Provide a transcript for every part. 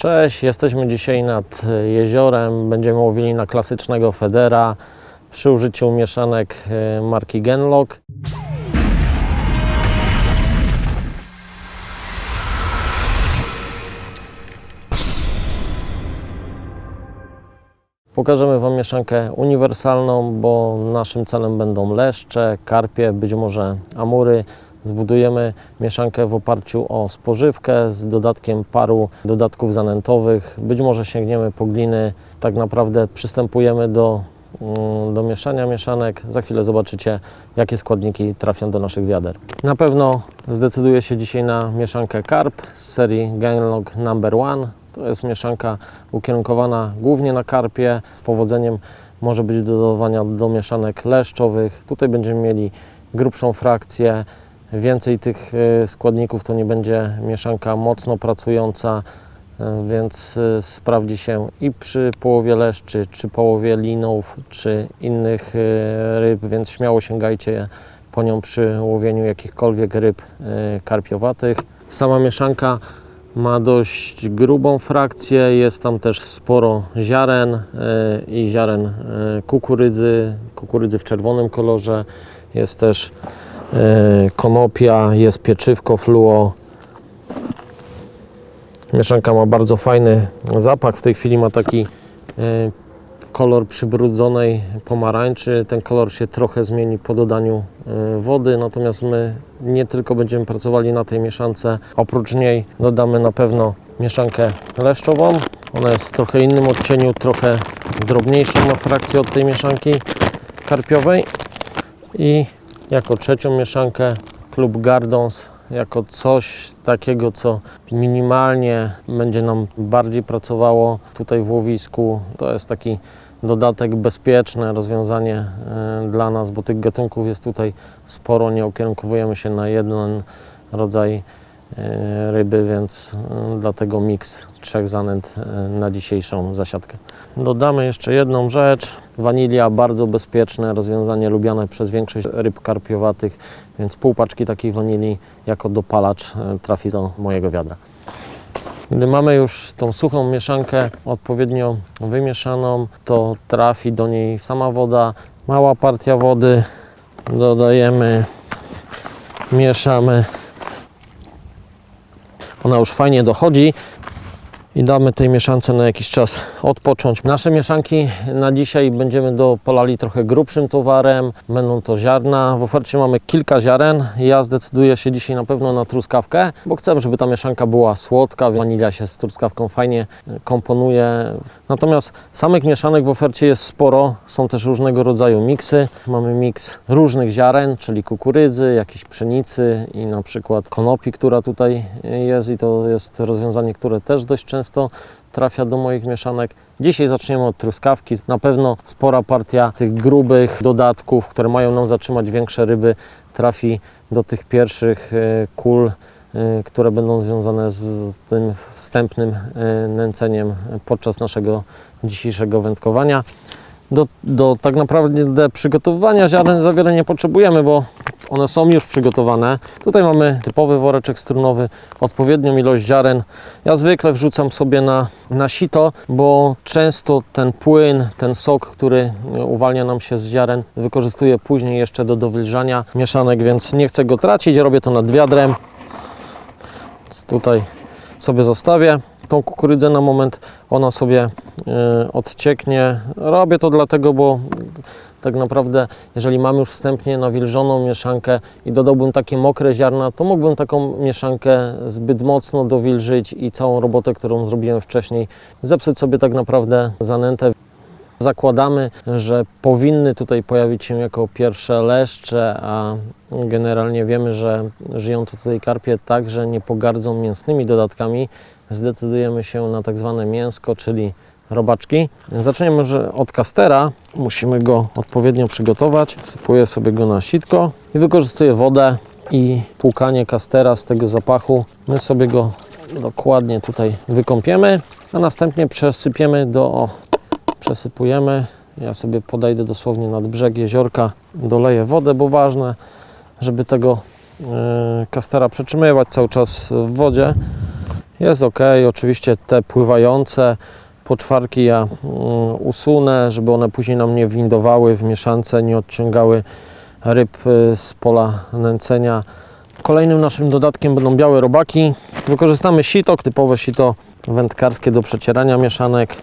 Cześć, jesteśmy dzisiaj nad jeziorem. Będziemy łowili na klasycznego Federa przy użyciu mieszanek e, marki Genlock. Pokażemy Wam mieszankę uniwersalną, bo naszym celem będą leszcze, karpie, być może amury. Zbudujemy mieszankę w oparciu o spożywkę z dodatkiem paru dodatków zanętowych. Być może sięgniemy po gliny. Tak naprawdę przystępujemy do, mm, do mieszania mieszanek. Za chwilę zobaczycie, jakie składniki trafią do naszych wiader. Na pewno zdecyduję się dzisiaj na mieszankę karp z serii Gainlog Number One. To jest mieszanka ukierunkowana głównie na karpie. Z powodzeniem może być do dodawania do mieszanek leszczowych. Tutaj będziemy mieli grubszą frakcję. Więcej tych e, składników to nie będzie mieszanka mocno pracująca, e, więc e, sprawdzi się i przy połowie leszczy, czy połowie linów, czy innych ryb, więc śmiało sięgajcie po nią przy łowieniu jakichkolwiek ryb karpiowatych. Sama mieszanka ma dość grubą frakcję, jest tam też sporo ziaren i ziaren kukurydzy, kukurydzy w czerwonym kolorze, jest też konopia, jest pieczywko fluo. Mieszanka ma bardzo fajny zapach, w tej chwili ma taki e, kolor przybrudzonej pomarańczy. Ten kolor się trochę zmieni po dodaniu e, wody, natomiast my nie tylko będziemy pracowali na tej mieszance, oprócz niej dodamy na pewno mieszankę leszczową. Ona jest w trochę innym odcieniu, trochę drobniejszą ma frakcję od tej mieszanki karpiowej. I jako trzecią mieszankę klub Gardons, jako coś takiego, co minimalnie będzie nam bardziej pracowało tutaj w łowisku. To jest taki dodatek, bezpieczne rozwiązanie e, dla nas, bo tych gatunków jest tutaj sporo. Nie ukierunkowujemy się na jeden rodzaj ryby, więc e, dlatego miks trzech zanęt e, na dzisiejszą zasiadkę. Dodamy jeszcze jedną rzecz. Wanilia, bardzo bezpieczne rozwiązanie lubiane przez większość ryb karpiowatych, więc pół paczki takiej wanilii jako dopalacz e, trafi do mojego wiadra. Gdy mamy już tą suchą mieszankę odpowiednio wymieszaną, to trafi do niej sama woda, mała partia wody, dodajemy, mieszamy. Ona już fajnie dochodzi i damy tej mieszance na jakiś czas odpocząć. Nasze mieszanki na dzisiaj będziemy dopolali trochę grubszym towarem. Będą to ziarna. W ofercie mamy kilka ziaren. Ja zdecyduję się dzisiaj na pewno na truskawkę, bo chcę, żeby ta mieszanka była słodka. Wanilia się z truskawką fajnie komponuje. Natomiast samych mieszanek w ofercie jest sporo. Są też różnego rodzaju miksy. Mamy miks różnych ziaren, czyli kukurydzy, jakiejś pszenicy i na przykład konopi, która tutaj jest i to jest rozwiązanie, które też dość często trafia do moich mieszanek. Dzisiaj zaczniemy od truskawki. Na pewno spora partia tych grubych dodatków, które mają nam zatrzymać większe ryby, trafi do tych pierwszych e, kul, e, które będą związane z tym wstępnym e, nęceniem podczas naszego dzisiejszego wędkowania. Do, do tak naprawdę przygotowywania ziaren za wiele nie potrzebujemy, bo one są już przygotowane. Tutaj mamy typowy woreczek strunowy, odpowiednią ilość ziaren. Ja zwykle wrzucam sobie na, na sito, bo często ten płyn, ten sok, który uwalnia nam się z ziaren, wykorzystuję później jeszcze do dowilżania mieszanek, więc nie chcę go tracić. Robię to nad wiadrem. Tutaj sobie zostawię tą kukurydzę na moment, ona sobie e, odcieknie. Robię to dlatego, bo tak naprawdę, jeżeli mam już wstępnie nawilżoną mieszankę i dodałbym takie mokre ziarna, to mógłbym taką mieszankę zbyt mocno dowilżyć i całą robotę, którą zrobiłem wcześniej, zepsuć sobie tak naprawdę zanętę. Zakładamy, że powinny tutaj pojawić się jako pierwsze leszcze, a generalnie wiemy, że żyjące tutaj karpie także nie pogardzą mięsnymi dodatkami. Zdecydujemy się na tak zwane mięsko, czyli robaczki. Zaczniemy może od kastera. Musimy go odpowiednio przygotować. Sypuję sobie go na sitko i wykorzystuję wodę i płukanie kastera z tego zapachu. My sobie go dokładnie tutaj wykąpiemy, a następnie przesypiemy do o, przesypujemy. Ja sobie podejdę dosłownie nad brzeg jeziorka, doleję wodę, bo ważne, żeby tego e, kastera przetrzymywać cały czas w wodzie. Jest ok, oczywiście te pływające poczwarki ja mm, usunę, żeby one później nam nie windowały w mieszance, nie odciągały ryb y, z pola nęcenia. Kolejnym naszym dodatkiem będą białe robaki. Wykorzystamy sito, typowe sito wędkarskie do przecierania mieszanek.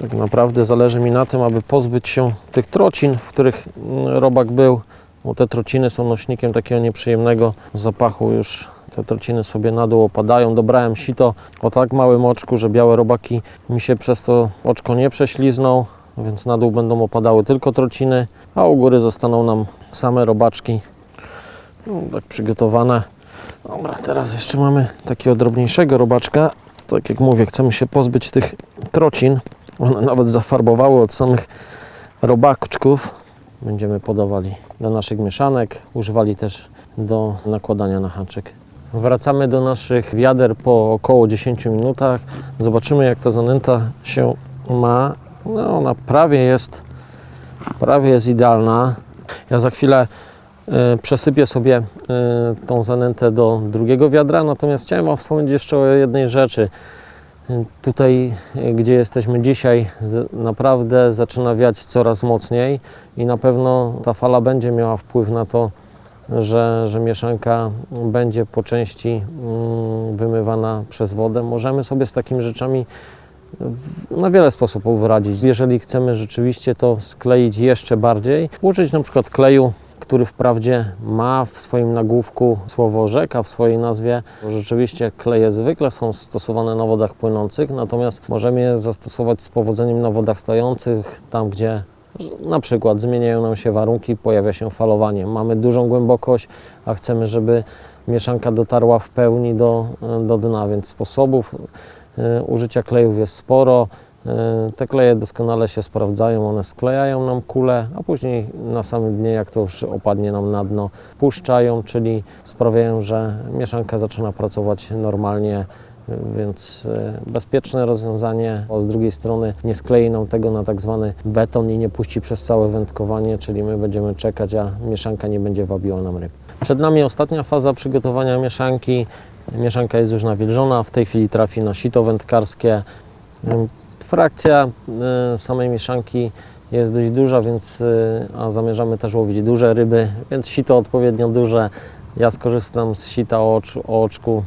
Tak naprawdę zależy mi na tym, aby pozbyć się tych trocin, w których mm, robak był, bo te trociny są nośnikiem takiego nieprzyjemnego zapachu. Już te trociny sobie na dół opadają. Dobrałem sito o tak małym oczku, że białe robaki mi się przez to oczko nie prześlizną, więc na dół będą opadały tylko trociny, a u góry zostaną nam same robaczki no, tak przygotowane. Dobra, teraz jeszcze mamy takiego drobniejszego robaczka. Tak jak mówię, chcemy się pozbyć tych trocin. One nawet zafarbowały od samych robaczków. Będziemy podawali do naszych mieszanek, używali też do nakładania na haczyk. Wracamy do naszych wiader po około 10 minutach. Zobaczymy jak ta zanęta się ma. No, ona prawie jest, prawie jest idealna. Ja za chwilę e, przesypię sobie e, tą zanętę do drugiego wiadra, natomiast chciałem Wam wspomnieć jeszcze o jednej rzeczy. Tutaj, e, gdzie jesteśmy dzisiaj, naprawdę zaczyna wiać coraz mocniej i na pewno ta fala będzie miała wpływ na to, że, że mieszanka będzie po części mm, wymywana przez wodę. Możemy sobie z takimi rzeczami na wiele sposobów radzić. Jeżeli chcemy rzeczywiście to skleić jeszcze bardziej, użyć na przykład kleju, który wprawdzie ma w swoim nagłówku słowo rzeka w swojej nazwie. Rzeczywiście kleje zwykle są stosowane na wodach płynących, natomiast możemy je zastosować z powodzeniem na wodach stojących, tam gdzie na przykład zmieniają nam się warunki, pojawia się falowanie. Mamy dużą głębokość, a chcemy, żeby mieszanka dotarła w pełni do, do dna, więc sposobów e, użycia klejów jest sporo. E, Te kleje doskonale się sprawdzają, one sklejają nam kulę, a później na samym dnie, jak to już opadnie nam na dno, puszczają, czyli sprawiają, że mieszanka zaczyna pracować normalnie, więc e, bezpieczne rozwiązanie. A z drugiej strony nie sklei nam tego na tak zwany beton i nie puści przez całe wędkowanie, czyli my będziemy czekać, a mieszanka nie będzie wabiła nam ryb. Przed nami ostatnia faza przygotowania mieszanki. Mieszanka jest już nawilżona, w tej chwili trafi na sito wędkarskie. Frakcja y, samej mieszanki jest dość duża, więc y, a zamierzamy też łowić duże ryby, więc sito odpowiednio duże. Ja skorzystam z sita o, ocz, o oczku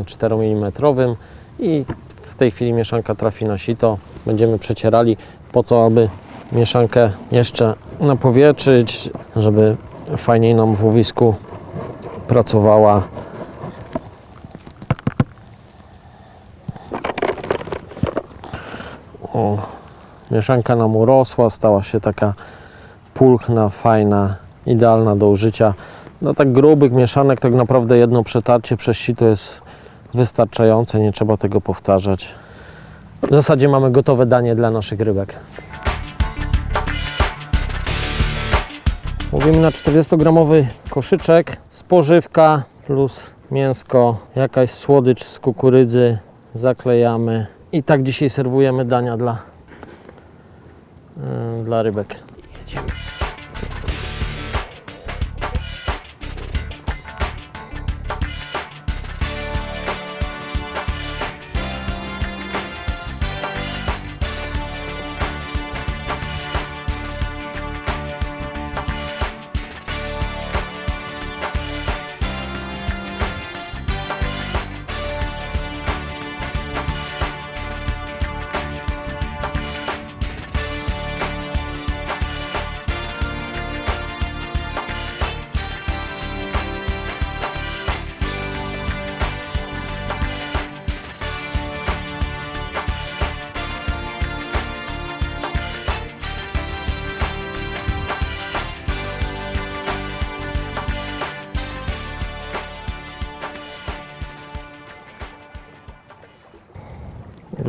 y, 4 mm i w tej chwili mieszanka trafi na sito. Będziemy przecierali po to, aby mieszankę jeszcze napowietrzyć, żeby fajniej nam w łowisku pracowała. O, mieszanka nam urosła, stała się taka pulchna, fajna, idealna do użycia. Dla tak grubych mieszanek tak naprawdę jedno przetarcie przez sito jest wystarczające, nie trzeba tego powtarzać. W zasadzie mamy gotowe danie dla naszych rybek. Mówimy na 40-gramowy koszyczek, spożywka plus mięsko, jakaś słodycz z kukurydzy, zaklejamy i tak dzisiaj serwujemy dania dla, yy, dla rybek. Jedziemy.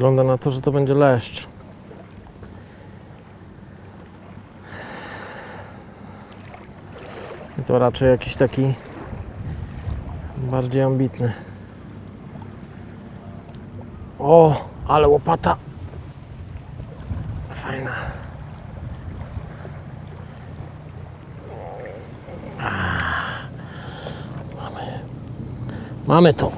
Wygląda na to, że to będzie leszcz. I to raczej jakiś taki bardziej ambitny. O, ale łopata. Fajna. Mamy. Mamy to.